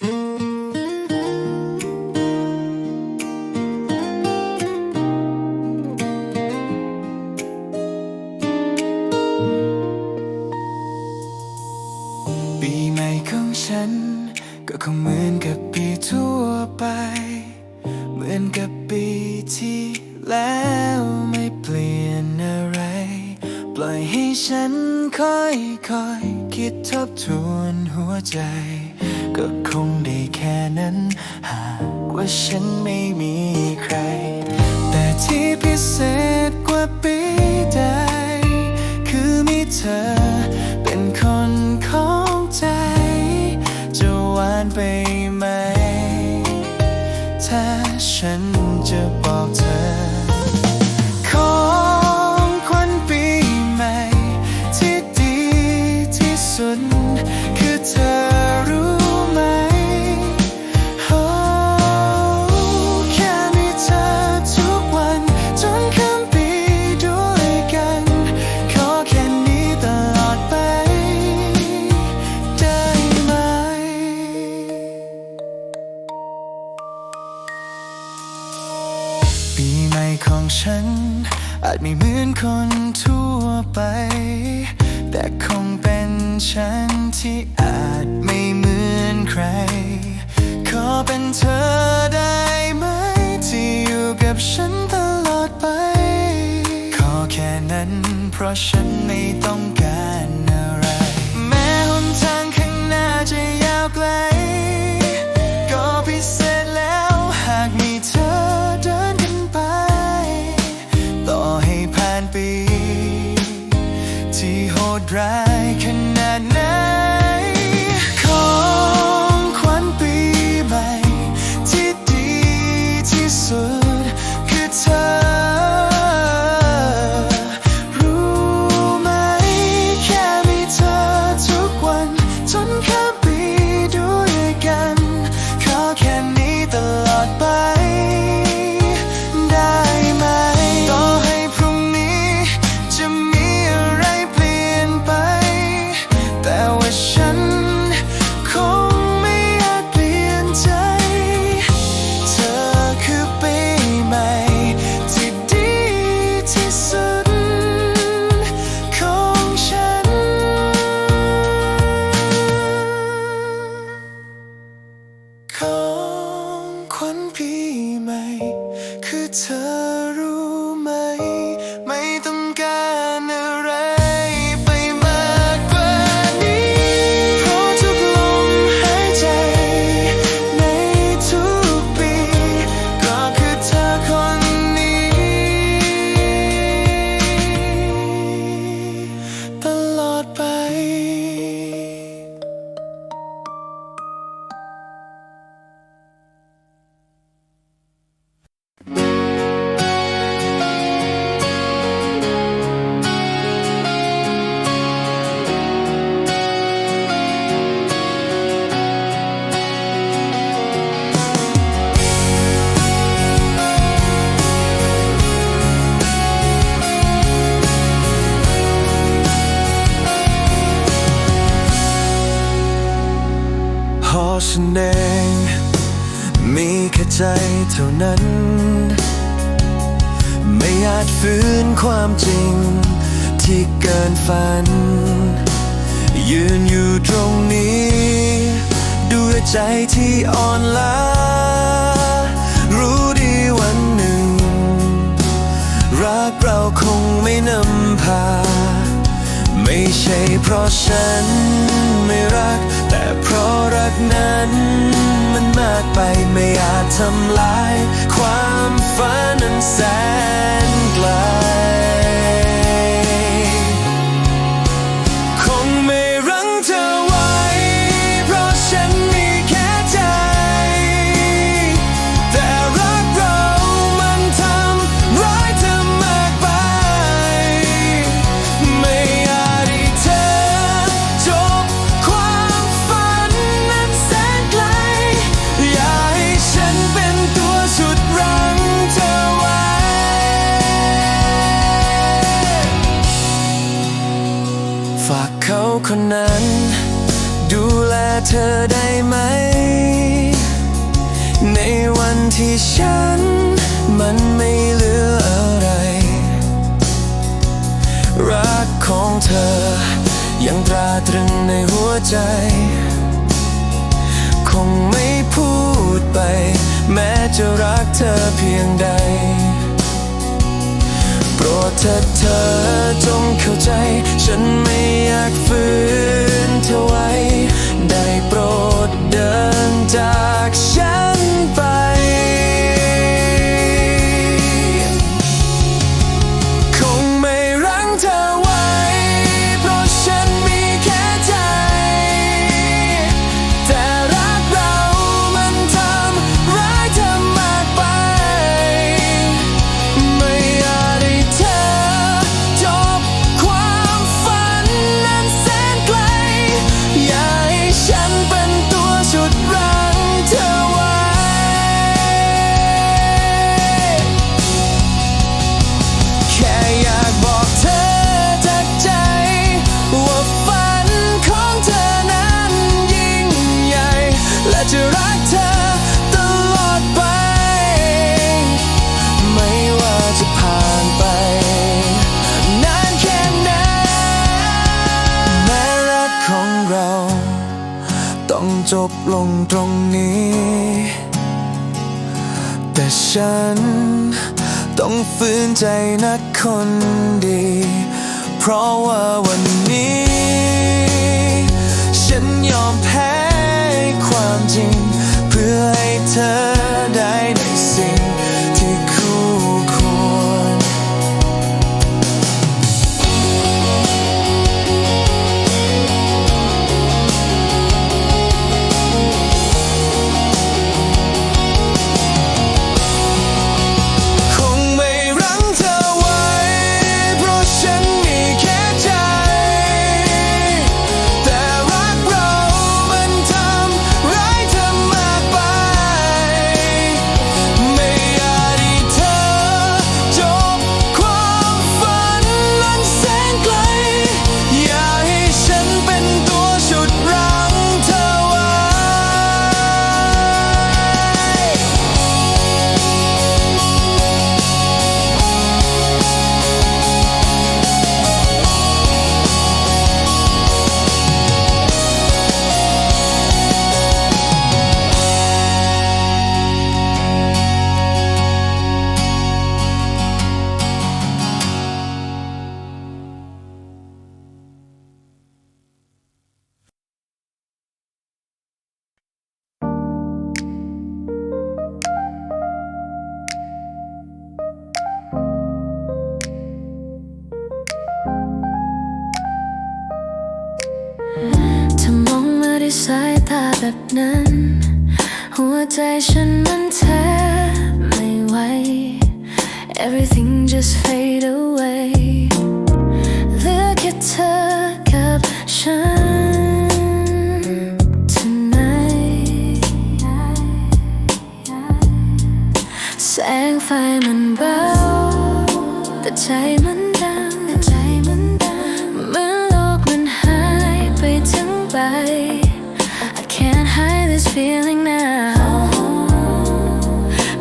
ปีใหม่ของฉัน ก็คงเหมือนกับปีทั่วไป เหมือนกับปีที่แล้วไม่เปลี่ยนอะไร ปล่อยให้ฉันค่อยค่อยคิดทบทวนหัวใจ ก็คงได้แค่นั้น หากว่าฉันไม่มีใคร แต่ที่พิเศษกว่าปีใด คือมีเธอเป็นคนของใจ จะหวานไปไหม ถ้าฉัน ฉันตลอดไป ขอแค่นั้น เพราะฉันไม่ต้องการอะไร แม้หนทางข้างหน้าจะยาวไกล ก็พิเศษแล้วหากมีเธอเดินกันไป ต่อให้ผ่านปี ที่โหดร้าย คื เท่านั้น ไม่อาจฝืนความจริงที่เกินฝัน ยืนอยู่ตรงนี้ ด้วยใจที่อ่อนล้า รู้ดีวันหนึ่ง รักเราคงไม่นำพา ไม่ใช่เพราะฉันไม่รัก แต่เพราะรักนั้น มันมากไปไม่อาจทำลาย ความฝันนั้นแสน คนนั้น ดูแลเธอได้ไหม ในวันที่ฉัน มันไม่เหลืออะไร รักของเธอ ยังตราตรึงในหัวใจ คงไม่พูดไป แม้จะรักเธอเพียงใด ปรดเถิดเธอจงเข้าใจ ฉันไม่อยากฝืนเธอไว้ ได้โปรดเดินจากฉัน ฉัน ต้องฝืนใจนักคนดี เพราะว่าวันนี้ ฉันยอมแพ้ความจริง เพื่อให้เธอ ด้วยสายตาแบบนั้น หัวใจฉันมันแทบไม่ไหว Everything just fade away เหลือแค่เธอกับฉัน tonight แสงไฟมันเบาแต่ใจมันดัง feeling now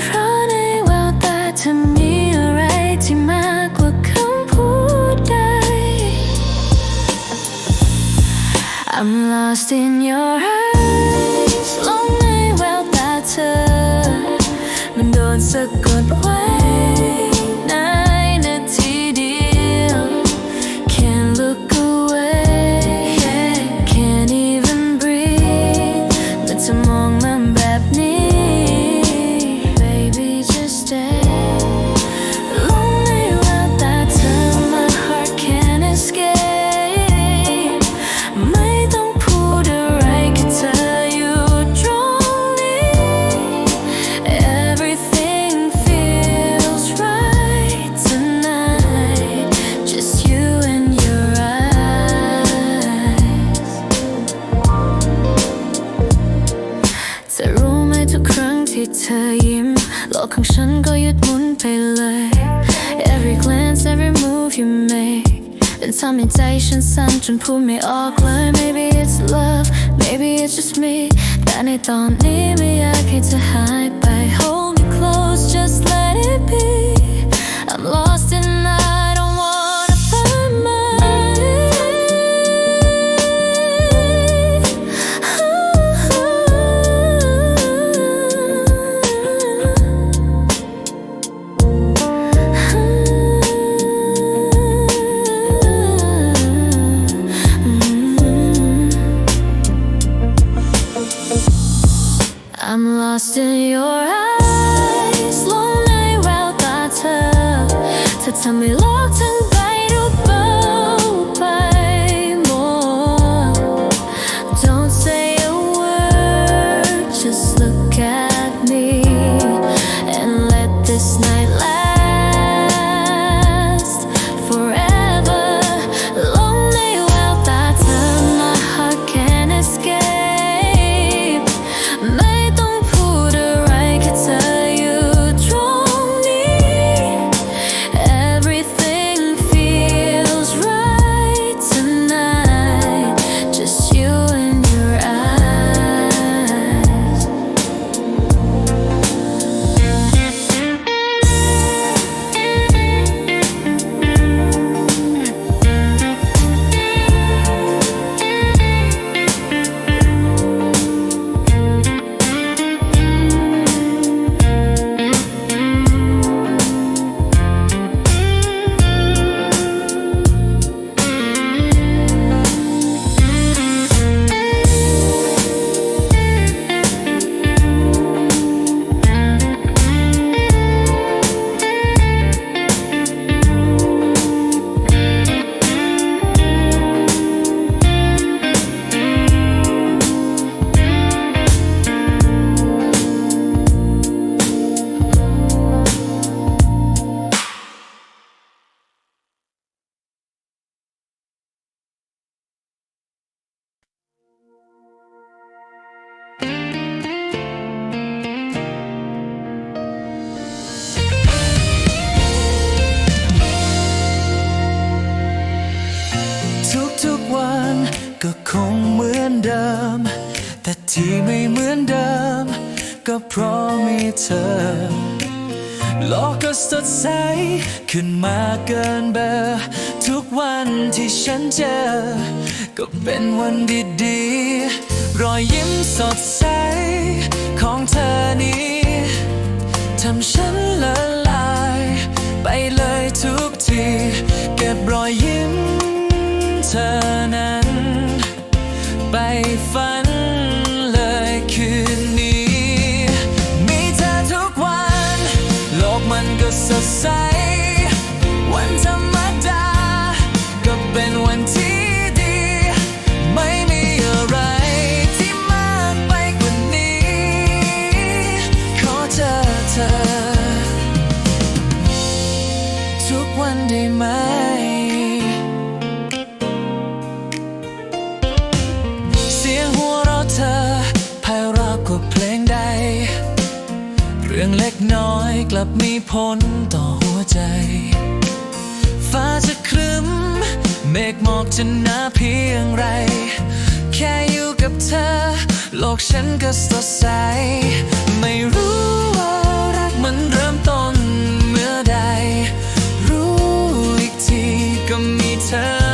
เพราะในแววตาเธอมีอะไรที่มากกว่าคำพูดใด I'm lost in your eyes ลงในแววตาเธอ มันโดนสะกดไว้ make เป็นทำให้ใจฉันสั่นจนพูดไม่ออกเลย Maybe it's love me แต่ในตอนนี้ไม่อยากให้เธอหายไป เธ ที่ไม่เหมือนเดิม ก็เพราะมีเธอโลกก็สดใส ขึ้นมาเกินเบอร์ทุกวันที่ฉันเจอ ก็เป็นวันดีๆ รอยยิ้มสดใส ของเธอนี้ทำฉันละลาย ไปเลยทุกที เก็บรอยยิ้มเธอนั้น ไปฝัน สียงหัวเราะเธอไพเราะกว่าเพลงใด เรื่องเล็กน้อยกลับมีผลต่อหัวใจ ฟ้าจะครึ้ม เมฆหมอกจะหนาเพียงไร แค่อยู่กับเธอ โลกฉันก็สดใส ไม่รู้ว่ารักมันเริ่มต้นเมื่อใด รู้อีกทีก็มีเธอ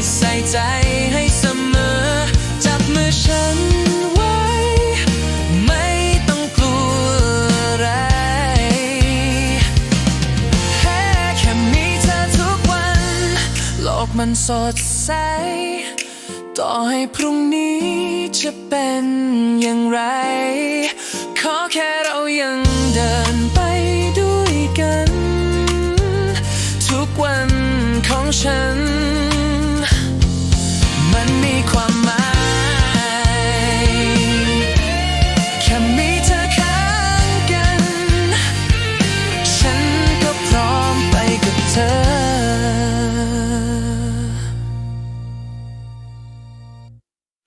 ที่ใส่ใจให้เสมอ จับมือฉันไว้ ไม่ต้องกลัวอะไรแค่แค่มีเธอทุกวัน โลกมันสดใส ต่อให้พรุ่งนี้จะเป็นอย่างไร ขอแค่เรายัง